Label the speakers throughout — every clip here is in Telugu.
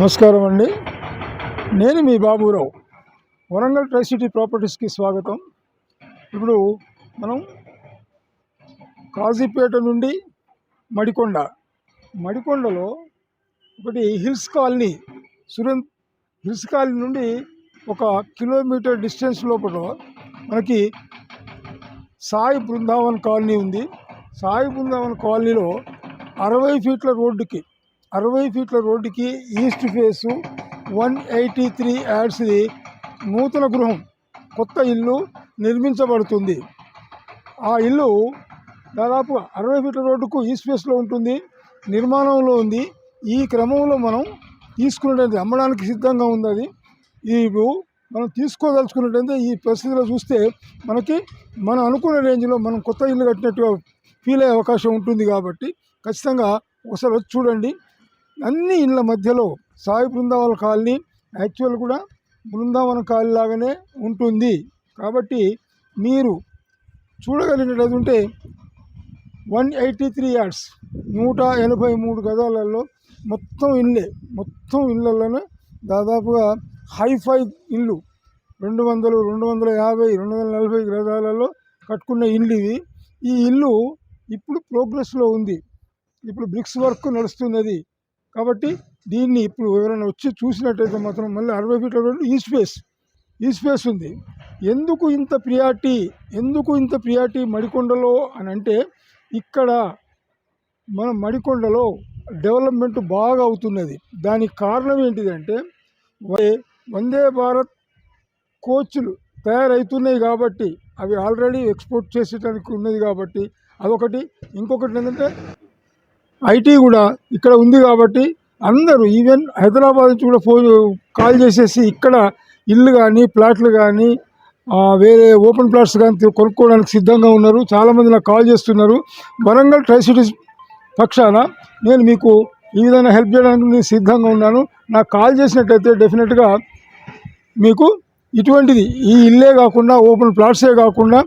Speaker 1: నమస్కారం అండి. నేను మీ బాబురావు. వరంగల్ ట్రై సిటీ ప్రాపర్టీస్కి స్వాగతం. ఇప్పుడు మనం కాజీపేట నుండి మడికొండ. మడికొండలో ఒకటి hills colony Surendra hills colony నుండి ఒక కిలోమీటర్ డిస్టెన్స్ లోపల మనకి సాయి బృందావన్ కాలనీ ఉంది. సాయి బృందావన్ కాలనీలో అరవై ఫీట్ల రోడ్డుకి అరవై ఫీట్ల రోడ్డుకి east face one eighty three యాడ్స్ది నూతన గృహం కొత్త ఇల్లు నిర్మించబడుతుంది. ఆ ఇల్లు దాదాపు అరవై ఫీట్ల రోడ్డుకు ఈస్ట్ ఫేస్లో ఉంటుంది నిర్మాణంలో ఉంది. ఈ క్రమంలో మనం తీసుకున్నటువంటి అమ్మడానికి సిద్ధంగా ఉంది అది. ఈ మనం తీసుకోదలుచుకున్నట్టయితే ఈ పరిస్థితిలో చూస్తే మనకి మనం అనుకున్న రేంజ్లో మనం కొత్త ఇల్లు కట్టినట్టుగా ఫీల్ అయ్యే అవకాశం ఉంటుంది కాబట్టి ఖచ్చితంగా ఒకసారి వచ్చి చూడండి. అన్ని ఇళ్ళ మధ్యలో సాయి బృందావన కాలనీ యాక్చువల్ కూడా బృందావన కాలనీ లాగానే ఉంటుంది. కాబట్టి మీరు చూడగలిగినట్టు ఉంటే వన్ ఎయిటీ త్రీ యార్డ్స్ నూట ఎనభై మూడు గదాలలో మొత్తం ఇల్లే మొత్తం ఇళ్ళల్లోనే దాదాపుగా హైఫై ఇల్లు రెండు వందలు రెండు వందల యాభై రెండు వందల నలభై గదాలలో కట్టుకున్న ఇల్లు ఇది. ఈ ఇల్లు ఇప్పుడు ప్రోగ్రెస్లో ఉంది. ఇప్పుడు బ్రిక్స్ వర్క్ నడుస్తున్నది. కాబట్టి దీన్ని ఇప్పుడు ఎవరైనా వచ్చి చూసినట్టయితే మాత్రం మళ్ళీ అరవై ఫీట్ల రోడ్డు ఈ స్పేస్ ఈ స్పేస్ ఉంది. ఎందుకు ఇంత ప్రియారిటీ ఎందుకు ఇంత ప్రియారిటీ మడికొండలో అని అంటే ఇక్కడ మన మడికొండలో డెవలప్మెంట్ బాగా అవుతున్నది. దానికి కారణం ఏంటిదంటే వందే భారత్ కోచ్లు తయారవుతున్నాయి కాబట్టి అవి ఆల్రెడీ ఎక్స్పోర్ట్ చేసేటానికి ఉన్నది కాబట్టి అదొకటి. ఇంకొకటి ఏంటంటే ఐటీ కూడా ఇక్కడ ఉంది కాబట్టి అందరూ ఈవెన్ హైదరాబాద్ నుంచి కూడా ఫోన్ కాల్ చేసేసి ఇక్కడ ఇల్లు కానీ ప్లాట్లు కానీ వేరే ఓపెన్ ప్లాట్స్ కానీ కొనుక్కోవడానికి సిద్ధంగా ఉన్నారు. చాలామంది నాకు కాల్ చేస్తున్నారు. వరంగల్ ట్రై సిటీస్ పక్షాన నేను మీకు ఈ విధంగా హెల్ప్ చేయడానికి నేను సిద్ధంగా ఉన్నాను. నాకు కాల్ చేసినట్టయితే డెఫినెట్గా మీకు ఇటువంటిది. ఈ ఇల్లే కాకుండా ఓపెన్ ప్లాట్సే కాకుండా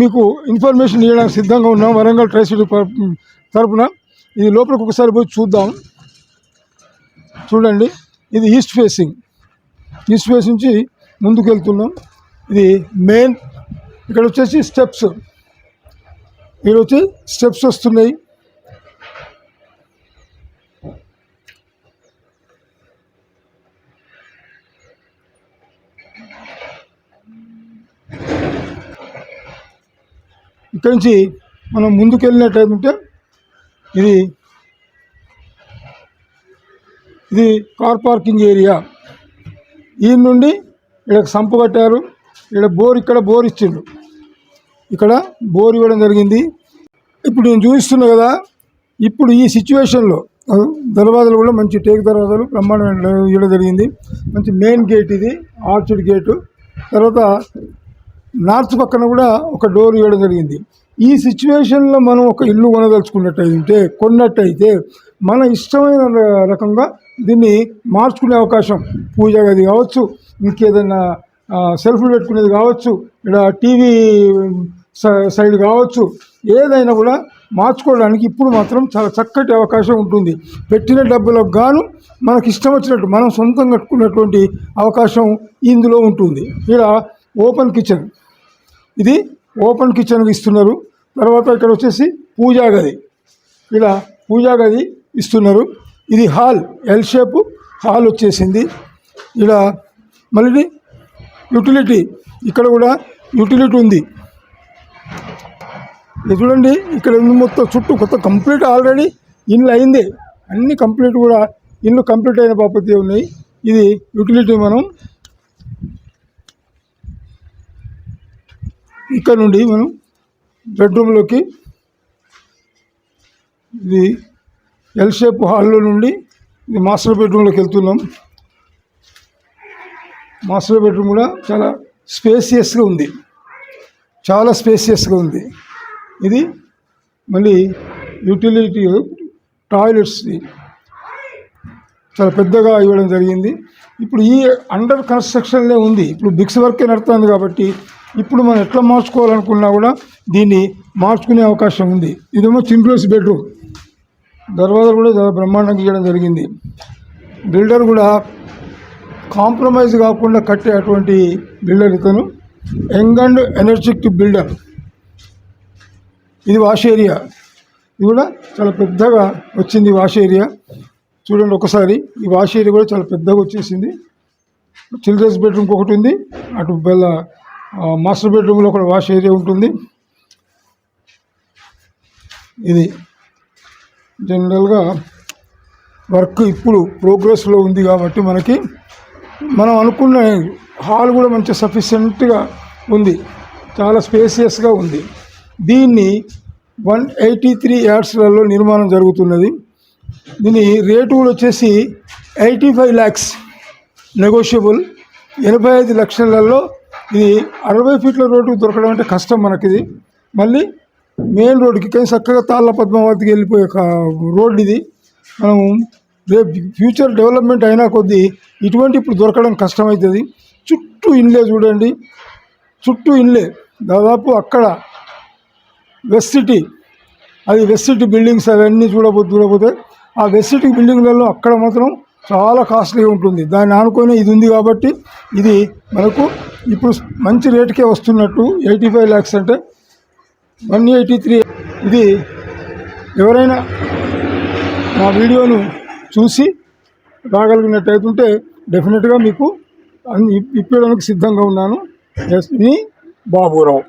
Speaker 1: మీకు ఇన్ఫర్మేషన్ ఇవ్వడానికి సిద్ధంగా ఉన్నాం. వరంగల్ ట్రై సిటీ తరఫున తరపున ఇది లోపలికి ఒకసారి పోయి చూద్దాం. చూడండి. ఇది ఈస్ట్ ఫేసింగ్ ఈస్ట్ ఫేస్ నుంచి ముందుకు వెళ్తున్నాం ఇది మెయిన్ ఇక్కడ వచ్చేసి స్టెప్స్ ఇక్కడ వచ్చి స్టెప్స్ వస్తున్నాయి. ఇక్కడి నుంచి మనం ముందుకెళ్ళినట్లయితే ఇది ఇది కార్ పార్కింగ్ ఏరియా. ఈ నుండి ఇక్కడ సంపు కట్టారు. ఇక్కడ బోర్ ఇక్కడ బోర్ ఇచ్చిండ్రు. ఇక్కడ బోర్ ఇవ్వడం జరిగింది. ఇప్పుడు నేను చూపిస్తున్నా కదా ఇప్పుడు ఈ సిచ్యువేషన్లో దర్వాజాలు కూడా మంచి టేక్ దర్వాజాలు బ్రహ్మాండమైన ఇవ్వడం జరిగింది. మంచి మెయిన్ గేట్ ఇది ఆర్చిడ్ గేటు. తర్వాత నార్త్ పక్కన కూడా ఒక డోర్ ఇవ్వడం జరిగింది. ఈ సిచ్యువేషన్లో మనం ఒక ఇల్లు కొనదలుచుకున్నట్టయితే కొన్నట్టయితే మన ఇష్టమైన రకంగా దీన్ని మార్చుకునే అవకాశం పూజ గది కావచ్చు ఇంకేదైనా సెల్ఫ్లు పెట్టుకునేది కావచ్చు ఇక్కడ టీవీ సైడ్ కావచ్చు ఏదైనా కూడా మార్చుకోవడానికి ఇప్పుడు మాత్రం చాలా చక్కటి అవకాశం ఉంటుంది. పెట్టిన డబ్బులకు గాను మనకి ఇష్టం వచ్చినట్టు మనం సొంతంగా కట్టుకున్నటువంటి అవకాశం ఇందులో ఉంటుంది. ఇలా ఓపెన్ కిచెన్ ఇది ఓపెన్ కిచెన్ ఇస్తున్నారు. తర్వాత ఇక్కడ వచ్చేసి పూజా గది. ఇలా పూజా గది ఇస్తున్నారు. ఇది హాల్ ఎల్ షేప్ హాల్ వచ్చేసింది. ఇలా మళ్ళీ యూటిలిటీ ఇక్కడ కూడా యూటిలిటీ ఉంది. చూడండి ఇక్కడ మొత్తం చుట్టూ కొత్త కంప్లీట్ ఆల్రెడీ ఇల్లు అయింది. అన్ని కంప్లీట్ కూడా ఇల్లు కంప్లీట్ అయిన బాపతి ఉన్నాయి. ఇది యూటిలిటీ మనం ఇక్కడ నుండి మనం బెడ్రూమ్లోకి ఇది ఎల్ షేప్ హాల్లో నుండి ఇది మాస్టర్ బెడ్రూమ్లోకి వెళ్తున్నాం. మాస్టర్ బెడ్రూమ్ కూడా చాలా స్పేసియస్గా ఉంది. చాలా స్పేసియస్గా ఉంది. ఇది మళ్ళీ యూటిలిటీ టాయిలెట్స్ చాలా పెద్దగా ఇవ్వడం జరిగింది. ఇప్పుడు ఈ అండర్ కన్స్ట్రక్షన్లే ఉంది. ఇప్పుడు బిక్స్ వర్కే నడుస్తుంది కాబట్టి ఇప్పుడు మనం ఎట్లా మార్చుకోవాలనుకున్నా కూడా దీన్ని మార్చుకునే అవకాశం ఉంది. ఇదేమో సింప్లెస్ బెడ్రూమ్. దర్వాజాలు కూడా చాలా బ్రహ్మాండంగా గీయడం జరిగింది. బిల్డర్ కూడా కాంప్రమైజ్ కాకుండా కట్టే అటువంటి బిల్డర్ ఇతను. Young and energetic builder. ఇది వాష్ ఏరియా. ఇది కూడా చాలా పెద్దగా వచ్చింది వాష్ ఏరియా. చూడండి ఒకసారి ఈ వాష్ ఏరియా కూడా చాలా పెద్దగా వచ్చేసింది. చిల్డ్రన్స్ బెడ్రూమ్ ఒకటి ఉంది. అటు బెల్ల మాస్టర్ బెడ్రూమ్లో కూడా వాష్ ఏరియా ఉంటుంది. ఇది జనరల్గా వర్క్ ఇప్పుడు ప్రోగ్రెస్లో ఉంది కాబట్టి మనకి మనం అనుకున్న హాల్ కూడా మంచి సఫిషియెంట్గా ఉంది. చాలా స్పేసియస్గా ఉంది. దీన్ని వన్ ఎయిటీ త్రీ యార్డ్స్లలో నిర్మాణం జరుగుతున్నది. దీని రేటు కూడా వచ్చేసి ఎయిటీ ఫైవ్ ల్యాక్స్ నెగోషియబుల్. ఎనభై ఐదు లక్షలలో ఇది అరవై ఫీట్ల రోడ్డు దొరకడం అంటే కష్టం మనకిది. మళ్ళీ మెయిన్ రోడ్డుకి కానీ చక్కగా తాళ్ళ పద్మావతికి వెళ్ళిపోయే రోడ్ ఇది మనం రేపు ఫ్యూచర్ డెవలప్మెంట్ అయినా కొద్దీ ఇటువంటి ఇప్పుడు దొరకడం కష్టమవుతుంది చుట్టూ ఇన్లే చూడండి. చుట్టూ ఇన్లే దాదాపు అక్కడ వెస్ట్ సిటీ అది వెస్ట్ సిటీ బిల్డింగ్స్ అవన్నీ చూడబో చూడబోతే ఆ వెస్ట్ సిటీ బిల్డింగ్లలో అక్కడ మాత్రం చాలా కాస్ట్లీ ఉంటుంది. దాన్ని ఆనుకొని ఇది ఉంది కాబట్టి ఇది మనకు ఇప్పుడు మంచి రేటుకే వస్తున్నట్టు ఎయిటీ ఫైవ్ ల్యాక్స్ అంటే వన్ ఎయిటీ త్రీ ఇది ఎవరైనా నా వీడియోను చూసి రాగలిగినట్టయితుంటే డెఫినెట్గా మీకు అన్ని ఇప్పడానికి సిద్ధంగా ఉన్నాను. ఎస్ మీ బాబురావు.